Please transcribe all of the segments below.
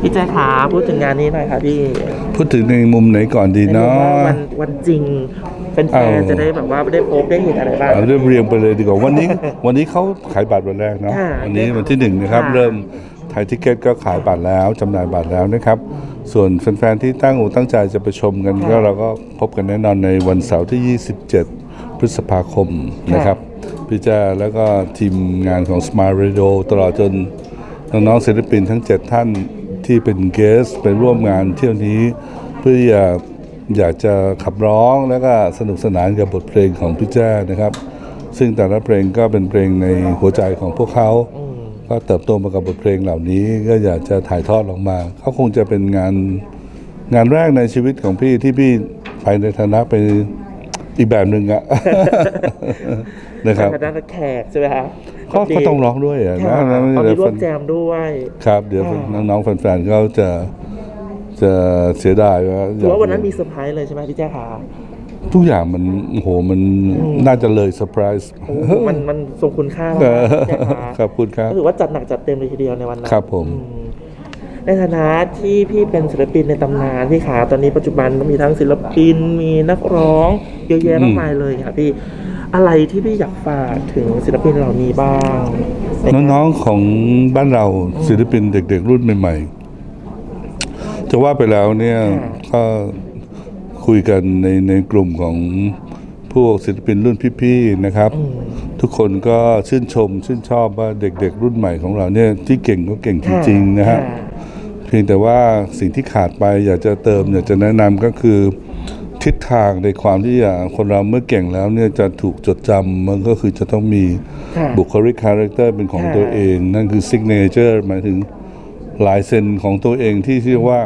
พี่แจ๊คขาพูดถึงงานนี้หน่อยค่ะพี่พูดถึงในมุมไหนก่อนดีในมุเนาะมว่าวันวันจริงเป็นแฟเอานๆจะได้แบบว่าได้พบได้เห็นอะไรบ้างเอาเรียบเรียงไปเลยดีกว่าวันนี้วันนี้เขาขายบัตรวันแรกเนาะค่ะวันนี้วันที่หนึ่งนะครับค่ะเริ่มไทยทิเก็ตก็ขายบัตรแล้วจำหน่ายบัตรแล้วนะครับ ส่วนแฟนๆที่ตั้งอกตั้งใจจะไปชมกันก็เราก็พบกันแน่นอนในวันเสาร์ที่ 27 พฤษภาคมนะครับพี่แจ้แล้วก็ทีมงานของ Smart Radio ตลอดจนน้องๆศิลปินทั้ง 7 ท่าน ที่เป็นเกสไปร่วมงานเที่ยวนี้ เพื่ออยากอยากจะขับร้องแล้วก็สนุกสนานกับบทเพลงของพี่แจ้นะครับ ซึ่งแต่ละเพลงก็เป็นเพลงในหัวใจของพวกเขา ก็เติบโตมากับบทเพลงเหล่านี้ ก็อยากจะถ่ายทอดออกมาเขาคงจะเป็นงานงานแรกในชีวิตของพี่ที่พี่ไปในฐานะเป็นอีกแบบหนึ่งอะนะครับ คณะแขกใช่ไหมคะ เขาก็ต้องร้องด้วยอะค่ะนะเขามีร่วมนะแจมด้วยครับเดี๋ยวค่ะน้องๆแฟนๆเขาจะจะเสียดายว่าถือว่าวันนั้นมีเซอร์ไพรส์เลยใช่ไหมพี่แจ๊คขาทุกอย่างมันโอ้โหมันน่าจะเลยเซอร์ไพรส์โอ้โหมันมันทรงคุณค่ามากเออพี่แจ๊คขาขอบคุณครับ ก็ถือว่าจัดหนักจัดเต็มเลยทีเดียวในวันนั้นครับผม อืมในฐานะที่พี่เป็นศิลปินในตำนานพี่ขาตอนนี้ปัจจุบันก็มีทั้งศิลปินมีนักร้องเยอะแยะมากมายเลยค่ะพี่ อะไรที่พี่อยากฝากถึงศิลปินเหล่านี้บ้าง น้องๆของบ้านเราศิลปินเด็กๆรุ่นใหม่ ๆ จะว่าไปแล้วเนี่ยก็คุยกันในในกลุ่มของพวกศิลปินรุ่นพี่ๆนะครับ ทุกคนก็ชื่นชมชื่นชอบว่าเด็ก ๆ รุ่นใหม่ของเราเนี่ยที่เก่งก็เก่งจริงๆนะฮะเพียงแต่ว่าสิ่งที่ขาดไปอยากจะเติมอยากจะแนะนำก็คือ ทิศทางในความที่อะคนเราเมื่อเก่งแล้วเนี่ยจะถูกจดจำมันก็คือจะต้องมีค่ะบุคลิกคาแรคเตอร์เป็นของค่ะตัวเอง นั่นคือซิกเนเจอร์หมายถึงลายเซ็นของตัวเองที่เรียกว่า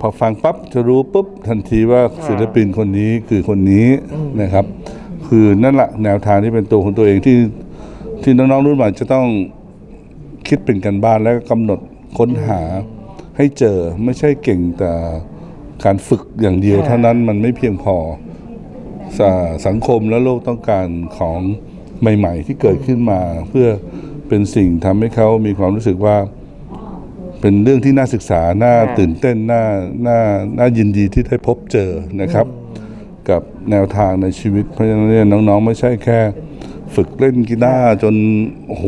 พอฟังปั๊บจะรู้ปุ๊บทันทีว่าศิลปินคนนี้คือคนนี้นะครับ คือนั่นแหละแนวทางที่เป็นตัวของตัวเองที่ที่น้องๆรุ่นใหม่จะต้องคิดเป็นกันบ้านแล้วก็กำหนดค้นหาให้เจอไม่ใช่เก่งแต่ การฝึกอย่างเดียวค่ะเท่านั้นมันไม่เพียงพอสาสังคมและโลกต้องการของใหม่ ๆ ที่เกิดขึ้นมา เพื่อเป็นสิ่งทำให้เขามีความรู้สึกว่า เป็นเรื่องที่น่าศึกษา น่าตื่นเต้น น่า น่า น่ายินดีที่ได้พบเจอนะครับ กับแนวทางในชีวิต เพราะฉะนั้นเนี่ยน้องๆ ไม่ใช่แค่ ฝึกเล่นกีตาร์จนโอ้โห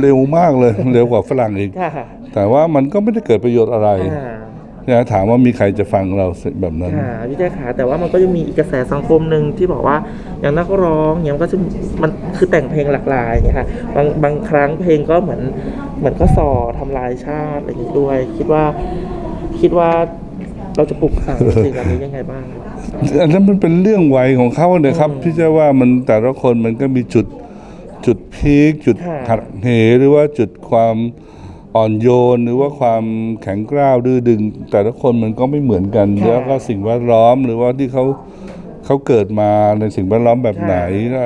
เร็วมากเลย เร็วกว่าฝรั่งอีกค่ะแต่ว่ามันก็ไม่ได้เกิดประโยชน์อะไรค่ะ นะถามว่ามีใครจะฟังเราแบบนั้น ค่ะพี่แจ๊คขาแต่ว่ามันก็ยังมีอีกกระแสสังคมหนึ่งที่บอกว่าอย่างนักร้องอย่างก็จะมันคือแต่งเพลงหลากหลายเนี่ยค่ะบางบางครั้งเพลงก็เหมือนเหมือนก็ส่อทำลายชาติอะไรอย่างนี้ด้วย คิดว่าคิดว่าเราจะปลุกฝังสิ่งเหล่านี้ยังไงบ้างอันนั้นมันเป็นเรื่องวัยของเขาเนี่ยครับพี่จะว่ามันแต่ละคนมันก็มีจุดจุดพีคจุดค่ะหักเหหรือว่าจุดความ อ่อนโยนหรือว่าความแข็งกร้าวดื้อดึง แต่ละคนมันก็ไม่เหมือนกันค่ะแล้วก็สิ่งแวดล้อมหรือว่าที่เขาเขาเกิดมาในสิ่งแวดล้อมแบบไหน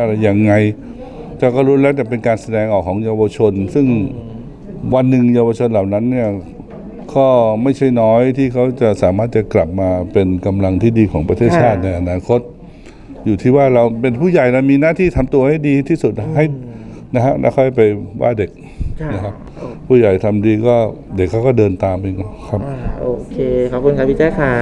อะไรยังไงแต่ก็รู้แล้วแต่เป็นการแสดงออกของเยาวชน ซึ่งวันหนึ่งเยาวชนเหล่านั้นเนี่ยก็ไม่ใช่น้อยที่เขาจะสามารถจะกลับมาเป็นกำลังที่ดีของประเทศชาติในอนาคต อยู่ที่ว่าเราเป็นผู้ใหญ่เรามีหน้าที่ทำตัวให้ดีที่สุดให้นะฮะแล้วค่อยไปว่าเด็กค่ะ นะครับผู้ใหญ่ทำดีก็เด็กเขาก็เดินตามเองครับ อ่าโอเค ขอบคุณครับพี่แจ๊คขา